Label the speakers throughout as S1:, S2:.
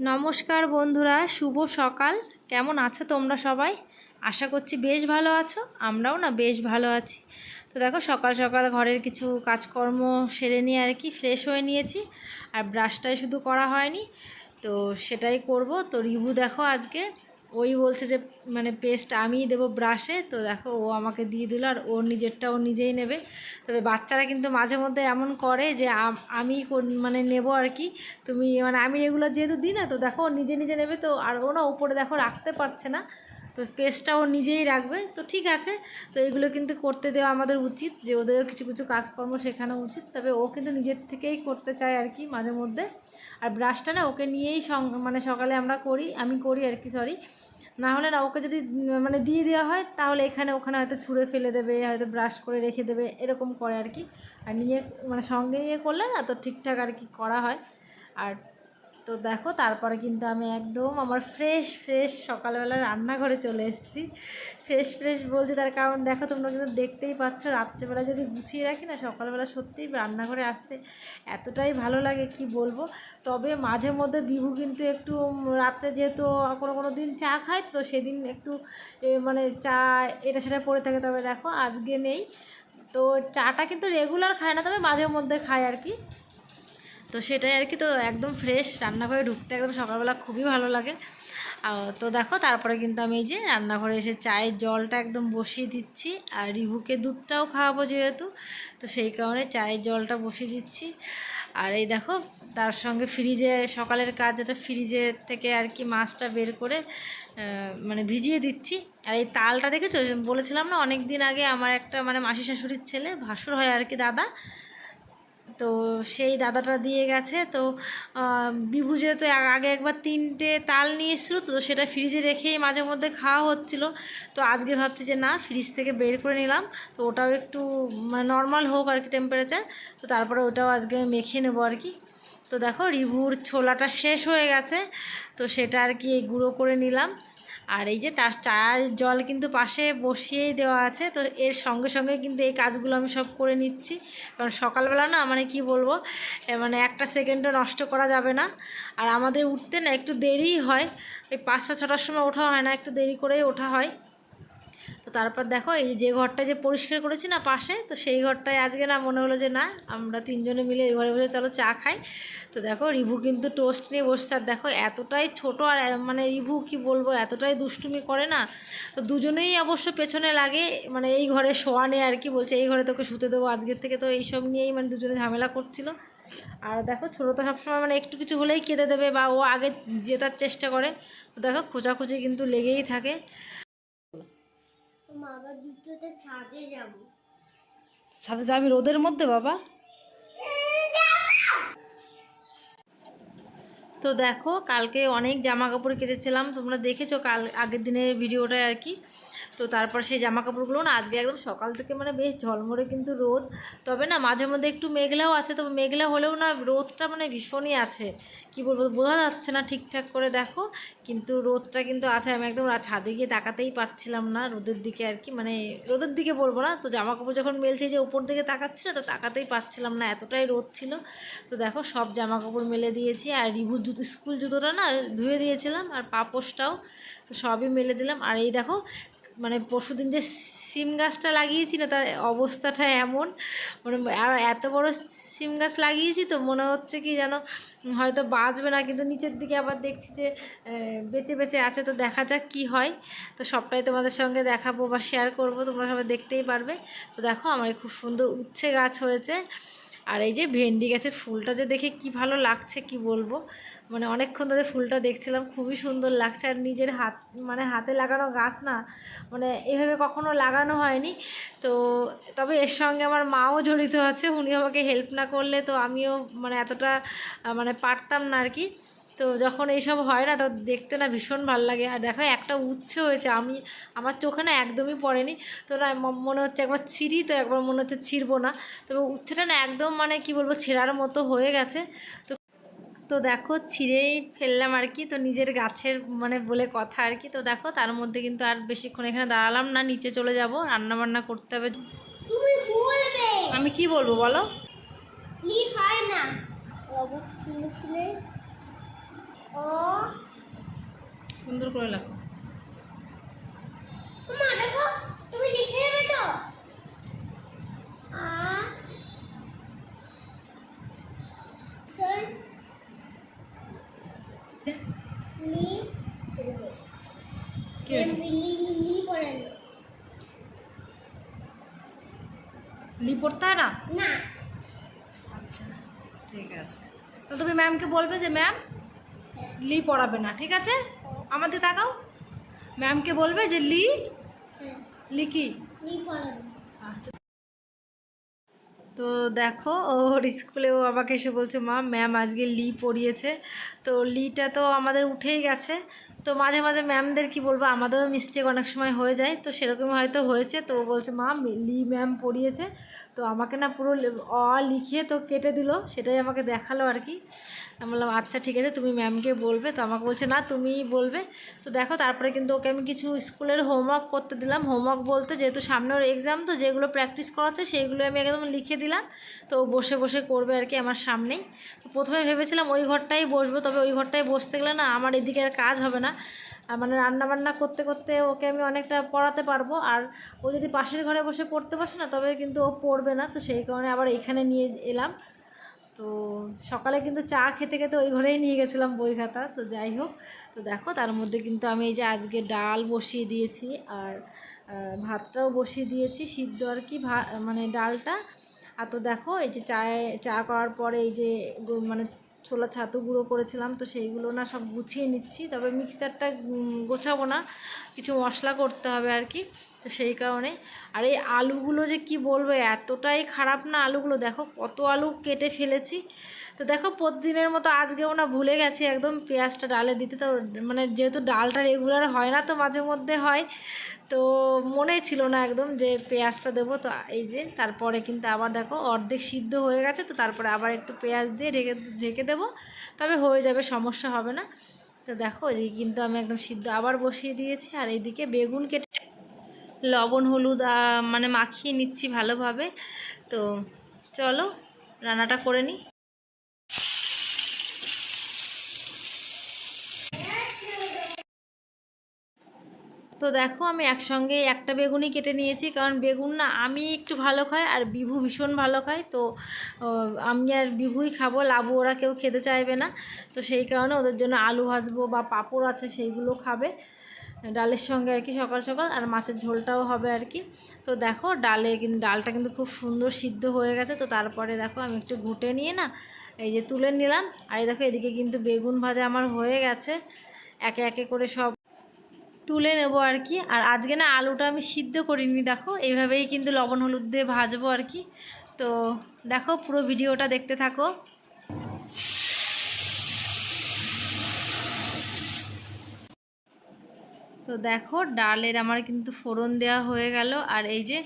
S1: নমস্কার বন্ধুরা, শুভ সকাল। কেমন আছো তোমরা সবাই? আশা করছি বেশ ভালো আছো, আমরাও না বেশ ভালো আছি। তো দেখো, সকাল সকাল ঘরের কিছু কাজকর্ম সেরে নিয়ে আর কি ফ্রেশ হয়ে নিয়েছি। আর ব্রাশটাই শুধু করা হয়নি, তো সেটাই করব। তো রিভু দেখো আজকে ওই বলছে যে মানে পেস্ট আমিই দেবো ব্রাশে তো দেখো ও আমাকে দিয়ে দিল আর ওর নিজেরটা ও নিজেই নেবে। তবে বাচ্চারা কিন্তু মাঝে মধ্যে এমন করে যে, আম- আমি মানে নেব আর কি। তুমি মানে আমি এগুলো যেহেতু দিই না, তো দেখো ও নিজে নিজে নেবে, তো আর ও না উপরে দেখো রাখতে পারছে না। তো পেস্টটা ও নিজেই রাখবে, তো ঠিক আছে। তো এগুলো কিন্তু করতে দেওয়া আমাদের উচিত, যে ওদেরও কিছু কিছু কাজকর্ম শেখানো উচিত। তবে ও কিন্তু নিজের থেকেই করতে চায় আর কি মাঝে মধ্যে। আর ব্রাশটা না ওকে নিয়েই মানে সকালে আমরা করি, আমি করি আর কি সরি না হলে না, ওকে যদি মানে দিয়ে দেওয়া হয়, তাহলে এখানে ওখানে হয়তো ছুঁড়ে ফেলে দেবে, হয়তো ব্রাশ করে রেখে দেবে, এরকম করে আর কি। আর নিয়ে মানে সঙ্গে নিয়ে করলে না, তো ঠিকঠাক আর কি করা হয়। আর তো দেখো, তারপরে কিন্তু আমি একদম আমার ফ্রেশ ফ্রেশ সকালবেলা রান্নাঘরে চলে এসেছি। ফ্রেশ ফ্রেশ বলছি তার কারণ দেখো, তোমরা কিন্তু দেখতেই পাচ্ছ, রাত্রেবেলা যদি গুছিয়ে রাখি না, সকালবেলা সত্যিই রান্নাঘরে আসতে এতটাই ভালো লাগে, কি বলব? তবে মাঝে মধ্যে বিভু কিন্তু একটু রাত্রে যেহেতু কোনো কোনো দিন চা খায় তো সেদিন একটু মানে চা এটা সেটা পড়ে থাকে। তবে দেখো, আজকে নেই। তো চাটা কিন্তু রেগুলার খায় না, তবে মাঝে মধ্যে খায় আর কি। তো সেটাই আর কি, তো একদম ফ্রেশ রান্নাঘরে ঢুকতে একদম সকালবেলা খুবই ভালো লাগে। তো দেখো তারপরে কিন্তু আমি এই যে রান্নাঘরে এসে চায়ের জলটা একদম বসিয়ে দিচ্ছি আর রিভুকে দুধটাও খাওয়াবো যেহেতু, তো সেই কারণে চায়ের জলটা বসিয়ে দিচ্ছি। আর এই দেখো তার সঙ্গে ফ্রিজে সকালের কাজ এটা ফ্রিজে থেকে আর কি মাছটা বের করে মানে ভিজিয়ে দিচ্ছি। আর এই তালটা দেখেছ? বলেছিলাম না অনেক দিন আগে আমার একটা মানে মাসি শাশুড়ির ছেলে, ভাসুর হয় আর কি দাদা তো সেই দাদাটা দিয়ে গেছে। তো বিভু আ- আগে একবার তিনটে তাল নিয়ে এসেছিল তো সেটা ফ্রিজে রেখেই মাঝে মধ্যে খাওয়া হচ্ছিল। তো আজকে ভাবছি যে না, ফ্রিজ থেকে বের করে নিলাম। তো ওটাও একটু মানে নর্মাল হোক আর কি টেম্পারেচার তো তারপরে ওটাও আজকে মেখে নেব আর কি। তো দেখো, রিভুর ছোলাটা শেষ হয়ে গেছে। তো সেটা আর কি গুঁড়ো করে নিলাম। আর এই যে তার চা জল কিন্তু পাশে বসিয়েই দেওয়া আছে, তো এর সঙ্গে সঙ্গে কিন্তু এই কাজগুলো আমি সব করে নিচ্ছি। কারণ সকালবেলা না মানে কি বলব মানে একটা সেকেন্ডও নষ্ট করা যাবে না। আর আমাদের উঠতে না একটু দেরিই হয় ওই পাঁচটা ছটার সময় ওঠা হয় না, একটু দেরি করেই ওঠা হয়। তো তারপর দেখো, এই যে ঘরটা যে পরিষ্কার করেছি না পাশে, তো সেই ঘরটায় আজকে না মনে হলো যে না, আমরা তিনজনে মিলে এই ঘরে বসে চলো চা খাই। তো দেখো, রিভু কিন্তু টোস্ট নিয়ে বসছে। আর দেখো, এতটাই ছোট আর মানে রিভু কি বলব, এতটাই দুষ্টুমি করে না। তো দুজনেই অবশ্য পেছনে লাগে মানে এই ঘরে শোয়া নেই আর কি বলছে, এই ঘরে তোকে শুতে দেবো, আজকের থেকে তো এইসব নিয়েই মানে দুজনে ঝামেলা করছিল। আর দেখো, ছোটো তো সবসময় মানে একটু কিছু হলেই কেঁদে দেবে, বা ও আগে জেতার চেষ্টা করে। দেখো খোঁচাখুচি কিন্তু লেগেই থাকে।
S2: দুটোতে ছাদে
S1: সাথে যাবি রোদের মধ্যে, বাবা? তো দেখো, কালকে অনেক জামা কাপড় কেচেছিলাম। তোমরা দেখেছ কাল আগের দিনের ভিডিওটা আর কি। তো তারপর সেই জামা কাপড়গুলো না আজকে একদম সকাল থেকে মানে বেশ ঝলমরে কিন্তু রোদ। তবে না মাঝে মধ্যে একটু মেঘলাও আছে তবে মেঘলা হলেও না রোদটা মানে ভীষণই আছে। কি বলব, বোঝা যাচ্ছে না ঠিকঠাক করে দেখো, কিন্তু রোদটা কিন্তু আছে। আমি একদম ছাদে গিয়ে তাকাতেই পাচ্ছিলাম না রোদের দিকে আর কি। মানে রোদের দিকে বলব না, তো জামা কাপড় যখন মেলছে যে উপর দিকে তাকাচ্ছি না তো তাকাতেই পাচ্ছিলাম না, এতটাই রোদ ছিল। তো দেখো সব জামা কাপড় মেলে দিয়েছি, আর রিভুর জুতো, স্কুল জুতোটা না ধুয়ে দিয়েছিলাম, আর পাপোশটাও, তো সবই মেলে দিলাম। আর এই দেখো মানে পরশুদিন যে সিম গাছটা লাগিয়েছি না, তার অবস্থাটা এমন। মানে আর এত বড় সিম গাছ লাগিয়েছি তো মনে হচ্ছে কি যেন হয়তো বাঁচবে না। কিন্তু নিচের দিকে আবার দেখছি যে বেঁচে বেঁচে আছে তো দেখা যাক কি হয়। তো সবটাই তোমাদের সঙ্গে দেখাবো বা শেয়ার করব, তোমরা সবাই দেখতেই পারবে। তো দেখো, আমার খুব সুন্দর উচ্ছে গাছ হয়েছে। আর এই যে ভেন্ডি গাছের ফুলটা যে দেখে কি ভালো লাগছে কি বলব? মানে অনেকক্ষণ ধরে ফুলটা দেখছিলাম, খুবই সুন্দর লাগছে। আর নিজের হাত মানে হাতে লাগানো গাছ না মানে এভাবে কখনো লাগানো হয়নি। তো তবে এর সঙ্গে আমার মাও জড়িত আছে, উনি আমাকে হেল্প না করলে তো আমিও মানে এতটা মানে পারতাম না আর কি। তো যখন এইসব হয় না, তো দেখতে না ভীষণ ভালো লাগে। আর দেখো, একটা উচ্ছে হয়েছে, আমি, আমার চোখে না একদমই পড়েনি। তো না মনে হচ্ছে একবার ছিঁড়ি, তো একবার মনে হচ্ছে ছিঁড়বো না। তবে উচ্ছেটা না একদম মানে কি বলব, ছেঁড়ার মতো হয়ে গেছে। তো তো দেখো ছিঁড়েই ফেললাম আর কি তো নিজের গাছের মানে বলে কথা আর কি। তো দেখো তার মধ্যে কিন্তু আর বেশিক্ষণ এখানে দাঁড়ালাম না নিচে চলে যাব রান্না বান্না করতে হবে। আমি কি বলব বলো?
S2: হয় না?
S1: সুন্দর করে
S2: লাগো তুমি লিখে নেবে তো লি লি পড়ে
S1: লি পড়তে হয় না? আচ্ছা ঠিক আছে। তো তুমি ম্যামকে বলবে যে ম্যাম লি পড়াবে না ঠিক আছে? আমাদের তাকাও। ম্যামকে বলবে যে লি লি কি? আচ্ছা। তো দেখো ওর স্কুলেও আমাকে এসে বলছে মা ম্যাম আজকে লি পড়িয়েছে। তো লিটা তো আমাদের উঠেই গেছে। তো মাঝে মাঝে ম্যামদের কি বলব, আমাদেরও মিস্টেক অনেক সময় হয়ে যায়। তো সেরকমই হয়তো হয়েছে। তো বলছে, মা লি ম্যাম পড়িয়েছে। তো আমাকে না পুরো অ লিখিয়ে তো কেটে দিল। সেটাই আমাকে দেখাল আর কি। আমি বললাম আচ্ছা ঠিক আছে, তুমি ম্যামকে বলবে। তো আমাকে বলছে, না, তুমিই বলবে। তো দেখো, তারপরে কিন্তু ওকে আমি কিছু স্কুলের হোমওয়ার্ক করতে দিলাম। হোমওয়ার্ক বলতে যেহেতু সামনে ওর এক্সাম তো যেগুলো প্র্যাকটিস করাচ্ছে সেইগুলো আমি একদম লিখে দিলাম। তো বসে বসে করবে আর কি আমার সামনেই। তো প্রথমে ভেবেছিলাম ওই ঘরটাই বসবো, তবে ওই ঘরটায় বসতে গেলে না আমার এদিকে আর কাজ হবে না। মানে রান্না বান্না করতে করতে ওকে আমি অনেকটা পড়াতে পারব। আর ও যদি পাশের ঘরে বসে পড়তে বসে না, তবে কিন্তু ও পড়বে না। তো সেই কারণে আবার এখানে নিয়ে এলাম। সকালে কিন্তু চা খেতে খেতে ওই ঘরেই নিয়ে গেছিলাম বই খাতা, তো যাই হোক। তো দেখো, তার মধ্যে কিন্তু আমি এই যে আজকে ডাল বসিয়ে দিয়েছি আর ভাতটাও বসিয়ে দিয়েছি, সিদ্ধ আর কি ভা মানে ডালটা। আর তো দেখো, এই যে চায়ে, চা করার পরে এই যে মানে ছোলা ছাতু গুঁড়ো করেছিলাম, তো সেইগুলো না সব গুছিয়ে নিচ্ছি। তবে মিক্সারটা গোছাবো না, কিছু মশলা করতে হবে আর কি, তো সেই কারণে। আর এই আলুগুলো যে কি বলব, এতটাই খারাপ না আলুগুলো, দেখো কত আলু কেটে ফেলেছি। তো দেখো প্রতিদিনের মতো আজকেও না ভুলে গেছি, একদম পেঁয়াজটা ডালে দিতে। তো মানে যেহেতু ডালটা রেগুলার হয় না, তো মাঝে মধ্যে হয়। তো মনে ছিল না একদম যে পেঁয়াজটা দেবো। তো এই যে তারপরে কিন্তু আবার দেখো অর্ধেক সিদ্ধ হয়ে গেছে, তো তারপরে আবার একটু পেঁয়াজ দিয়ে ঢেকে ঢেকে দেবো। তবে হয়ে যাবে, সমস্যা হবে না। তো দেখো এদিকে কিন্তু আমি একদম সিদ্ধ আবার বসিয়ে দিয়েছি, আর এইদিকে বেগুন কেটে লবণ, হলুদ মানে মাখিয়ে নিচ্ছি ভালোভাবে। তো চলো রান্নাটা করে নিই। তো দেখো আমি একসঙ্গে একটা বেগুনই কেটে নিয়েছি, কারণ বেগুন না আমি একটু ভালো খাই আর বিভু ভীষণ ভালো খায়। তো আমি আর বিভুই খাব, লাবু ওরা কেউ খেতে চাইবে না। তো সেই কারণে ওদের জন্য আলু ভাজবো বা পাঁপড় আছে সেইগুলো খাবে। ডালের সঙ্গে আর কি সকাল সকাল, আর মাছের ঝোলটাও হবে আর কি। তো দেখো ডালে কিন্তু ডালটা কিন্তু খুব সুন্দর সিদ্ধ হয়ে গেছে। তো তারপরে দেখো আমি একটু ঘুটে নিয়ে না এই যে তুলে নিলাম। আর এই দেখো এদিকে কিন্তু বেগুন ভাজা আমার হয়ে গেছে। একে একে করে সব তুলে নেব আর কি। আর আজকে না আলুটা আমি সিদ্ধ করিনি, দেখো। এইভাবেই কিন্তু লবণ হলুদ দিয়ে ভাজবো আর কি। তো দেখো পুরো ভিডিওটা দেখতে থাকো। তো দেখো ডালের আমার কিন্তু ফোড়ন দেওয়া হয়ে গেল। আর এই যে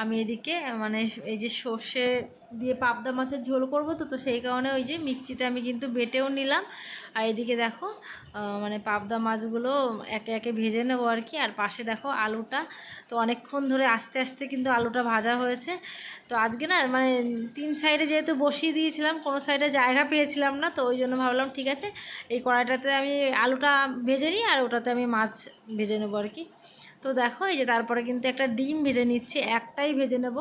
S1: আমি এদিকে মানে এই যে সর্ষে দিয়ে পাবদা মাছের ঝোল করব তো তো সেই কারণে ওই যে মিক্সিতে আমি কিন্তু বেটেও নিলাম। আর এদিকে দেখো মানে পাবদা মাছগুলো একে একে ভেজে নেব আর কি। আর পাশে দেখো আলুটা, তো অনেকক্ষণ ধরে আস্তে আস্তে কিন্তু আলুটা ভাজা হয়েছে। তো আজকে না মানে তিন সাইডে যেহেতু বসিয়ে দিয়েছিলাম, কোনো সাইডে জায়গা পেয়েছিলাম না, তো ওই জন্য ভাবলাম ঠিক আছে, এই কড়াইটাতে আমি আলুটা ভেজে নিই আর ওটাতে আমি মাছ ভেজে নেব আর কি। তো দেখো, এই যে তারপরে কিন্তু একটা ডিম ভেজে নিচ্ছি, একটাই ভেজে নেব।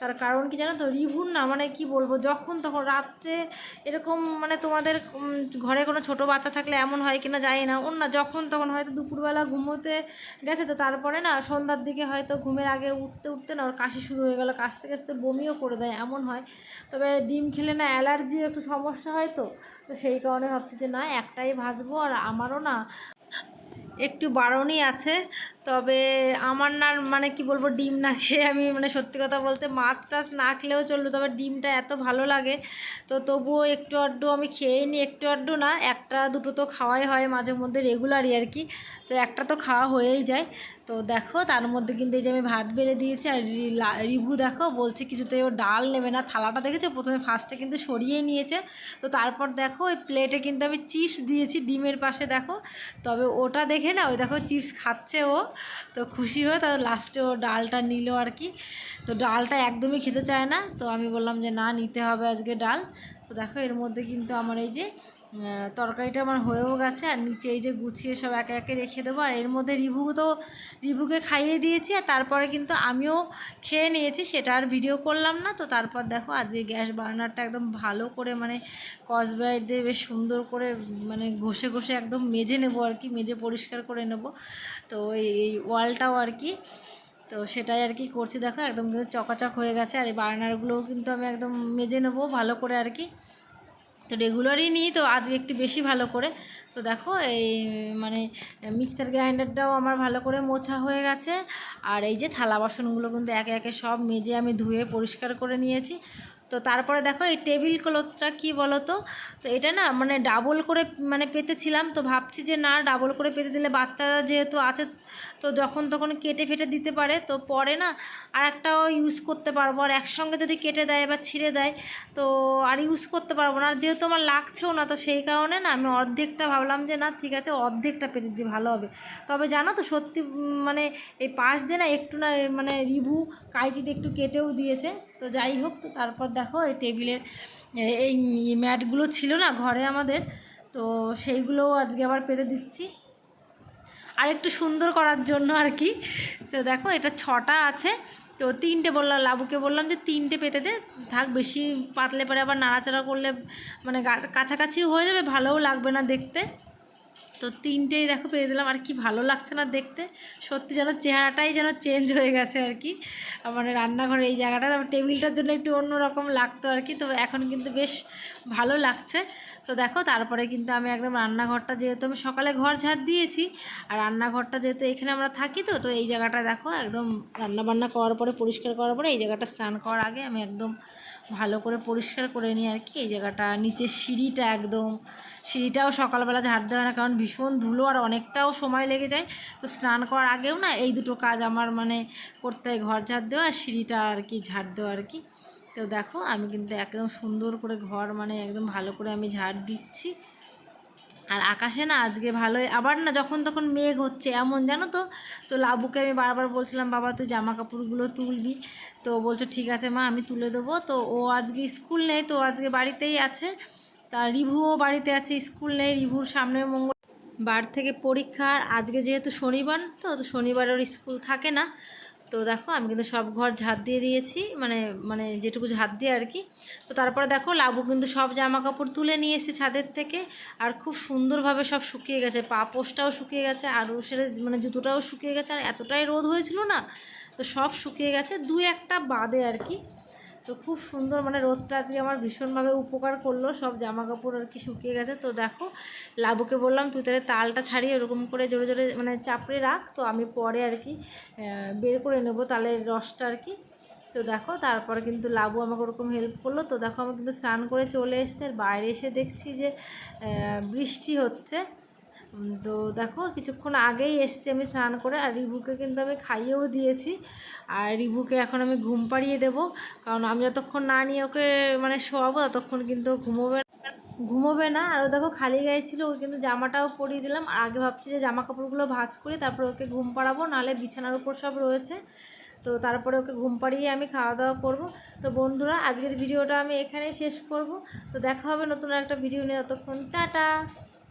S1: তার কারণ কি জানো তো রিভুন না মানে কি বলব, যখন তখন রাত্রে এরকম মানে তোমাদের ঘরে কোনো ছোট বাচ্চা থাকলে এমন হয় কিনা জানি না। ওর না যখন তখন হয়তো দুপুরবেলা ঘুমোতে গেছে তো তারপরে না সন্ধ্যার দিকে হয়তো ঘুমের আগে উঠতে উঠতে না ওর কাশি শুরু হয়ে গেল, কাশতে কাশতে বমিও করে দেয়, এমন হয়। তবে ডিম খেলে না অ্যালার্জি একটু সমস্যা হয় তো তো সেই কারণে ভাবছি যে না একটাই ভাজবো আর আমারও না একটু বারণই আছে। তবে আমার না মানে কি বলব, ডিম না খেয়ে আমি মানে সত্যি কথা বলতে মাছ টাছ না খেলেও চলল, তবে ডিমটা এত ভালো লাগে। তো তবুও একটু আড্ডু আমি খেয়েই নিই, একটু আড্ডু না, একটা দুটো তো খাওয়াই হয় মাঝে মধ্যে রেগুলারই আর কি। তো একটা তো খাওয়া হয়েই যায়। তো দেখো, তার মধ্যে কিন্তু এই যে আমি ভাত বেড়ে দিয়েছি আর রিভু দেখো বলছে কিছুতে ও ডাল নেবে না, থালাটা দেখেছ? প্রথমে ফার্স্টে কিন্তু সরিয়েই নিয়েছে। তো তারপর দেখো ওই প্লেটে কিন্তু আমি চিপস দিয়েছি ডিমের পাশে, দেখো। তবে ওটা দেখে না ওই দেখো চিপস খাচ্ছে ও। তো খুশি হয়ে তার লাস্টে ও ডালটা নিল আর কি। তো ডালটা একদমই খেতে চায় না। তো আমি বললাম যে, না, নিতে হবে আজকে ডাল। তো দেখো এর মধ্যে কিন্তু আমার এই যে তরকারিটা আমার হয়েও গেছে, আর নিচে এই যে গুছিয়ে সব একে একে রেখে দেবো, আর এর মধ্যে রিভু তো, রিভুকে খাইয়ে দিয়েছি, আর তারপরে কিন্তু আমিও খেয়ে নিয়েছি, সেটা আর ভিডিও করলাম না, তো তারপর দেখো আজকে গ্যাস বার্নারটা একদম ভালো করে মানে কসবাই দিয়ে বেশ সুন্দর করে মানে ঘষে ঘষে একদম মেজে নেব আর কি, মেজে পরিষ্কার করে নেব, তো এই ওয়ালটাও আর কি, তো সেটাই আর কি করছি, দেখো একদম কিন্তু চকাচক হয়ে গেছে, আর এই বার্নারগুলোও কিন্তু আমি একদম মেজে নেব ভালো করে আর কি তো রেগুলারই নিই, তো আজকে একটু বেশি ভালো করে। তো দেখো, এই মানে মিক্সার গ্রাইন্ডারটাও আমার ভালো করে মোছা হয়ে গেছে। আর এই যে থালা বাসনগুলো কিন্তু একে একে সব মেজে আমি ধুয়ে পরিষ্কার করে নিয়েছি। তো তারপরে দেখো এই টেবিল ক্লথটা কি বলো তো তো এটা না মানে ডাবল করে মানে পেতেছিলাম, তো ভাবছি যে না ডাবল করে পেতে দিলে বাচ্চা যেহেতু আছে, তো যখন তখন কেটে ফেটে দিতে পারে। তো পরে না আর একটাও ইউজ করতে পারব। আর একসঙ্গে যদি কেটে দেয় বা ছিঁড়ে দেয়, তো আর ইউজ করতে পারব না। আর যেহেতু আমার লাগছেও না, তো সেই কারণে না আমি অর্ধেকটা ভাবলাম যে না ঠিক আছে, অর্ধেকটা পেতে দিই ভালো হবে। তবে জানো তো সত্যি মানে এই পাশ দিয়ে না একটু না মানে রিভু কাইচিতে একটু কেটেও দিয়েছে। তো যাই হোক, তো তারপর দেখো এই টেবিলের এই ম্যাটগুলো ছিল না ঘরে আমাদের, তো সেইগুলোও আজকে আবার পেতে দিচ্ছি। আর একটু সুন্দর করার জন্য আর কি। তো দেখো এটা ছটা আছে, তো তিনটে বললাম, লাবুকে বললাম যে তিনটে পেতে দে, থাক বেশি পাতলে পরে আবার নাড়াচাড়া করলে মানে গা- কাছাকাছিও হয়ে যাবে, ভালোও লাগবে না দেখতে। তো তিনটেই দেখো পেয়ে দিলাম। আর কি ভালো লাগছে না দেখতে। সত্যি যেন চেহারাটাই যেন চেঞ্জ হয়ে গেছে আর কি। মানে রান্নাঘরের এই জায়গাটা, তারপর টেবিলটার জন্য একটু অন্যরকম লাগতো আর কি। তো এখন কিন্তু বেশ ভালো লাগছে। তো দেখো, তারপরে কিন্তু আমি একদম রান্নাঘরটা যেহেতু আমি সকালে ঘর ঝাড় দিয়েছি, আর রান্নাঘরটা যেহেতু এখানে আমরা থাকি তো তো এই জায়গাটা দেখো একদম রান্না বান্না করার পরে, পরিষ্কার করার পরে এই জায়গাটা স্নান করার আগে আমি একদম ভালো করে পরিষ্কার করে নিই আর কি, এই জায়গাটা, নিচের সিঁড়িটা একদম। সিঁড়িটাও সকালবেলা ঝাড় দেওয়া না, কারণ ভীষণ ধুলো আর অনেকটাও সময় লেগে যায়। তো স্নান করার আগেও না এই দুটো কাজ আমার মানে করতে হয়, ঘর ঝাড় দেওয়া আর সিঁড়িটা আর কি ঝাড় দেওয়া আর কি। তো দেখো, আমি কিন্তু একদম সুন্দর করে ঘর মানে একদম ভালো করে আমি ঝাড় দিচ্ছি। আর আকাশে না আজকে ভালোই, আবার না যখন তখন মেঘ হচ্ছে, এমন জানো তো? তো লাবুকে আমি বারবার বলছিলাম, বাবা, তুই জামা কাপড়গুলো তুলবি। তো বলছো, ঠিক আছে মা, আমি তুলে দেবো। তো ও আজকে স্কুল নেই, তো আজকে বাড়িতেই আছে। তা রিভুও বাড়িতে আছে, স্কুল নেই, রিভুর সামনের মঙ্গল বার থেকে পরীক্ষা আর আজকে যেহেতু শনিবার, তো তো শনিবার স্কুল থাকে না। তো দেখো, আমি কিন্তু সব ঘর ঝাড় দিয়ে দিয়েছি মানে মানে যেটুকু ঝাড় দিয়ে আর কি। তো তারপরে দেখো, লাবু কিন্তু সব জামা কাপড় তুলে নিয়ে এসেছে ছাদের থেকে, আর খুব সুন্দরভাবে সব শুকিয়ে গেছে পাপোশটাও শুকিয়ে গেছে, আর সেটা মানে জুতোটাও শুকিয়ে গেছে, আর এতটাই রোদ হয়েছিল না, তো সব শুকিয়ে গেছে, দু একটা বাদে আর কি। তো খুব সুন্দর মানে রোদটা আজকে আমার ভীষণভাবে উপকার করল। সব জামা কাপড় আর কি শুকিয়ে গেছে। তো দেখো, লাবুকে বললাম, তুই তাহলে তালটা ছাড়িয়ে এরকম করে জোরে জোরে মানে চাপড়ে রাখ। তো আমি পরে আর কি বের করে নেব তালের রসটা আর কি। তো দেখো, তারপর কিন্তু লাবু আমাকে ওরকম হেল্প করল। তো দেখো, আমি কিন্তু স্নান করে চলে এসছে আর বাইরে এসে দেখছি যে বৃষ্টি হচ্ছে। তো দেখো, কিছুক্ষণ আগেই এসছি আমি স্নান করে, আর রিভুকে কিন্তু আমি খাইয়েও দিয়েছি। আর রিভুকে এখন আমি ঘুম পাড়িয়ে দেবো, কারণ আমি যতক্ষণ না নিয়ে ওকে মানে শোয়াবো, ততক্ষণ কিন্তু ঘুমোবে ঘুমোবে না, আর দেখো খালি গায়ে ছিল, ওকে কিন্তু জামাটাও পরিয়ে দিলাম। আর আগে ভাবছি যে জামা কাপড়গুলো ভাজ করে, তারপর ওকে ঘুম পাড়াবো, নাহলে বিছানার উপর সব রয়েছে। তো তারপরে ওকে ঘুম পাড়িয়ে আমি খাওয়া দাওয়া করব। তো বন্ধুরা, আজকের ভিডিওটা আমি এখানেই শেষ করব। তো দেখা হবে নতুন একটা ভিডিও নিয়ে, ততক্ষণ টাটা!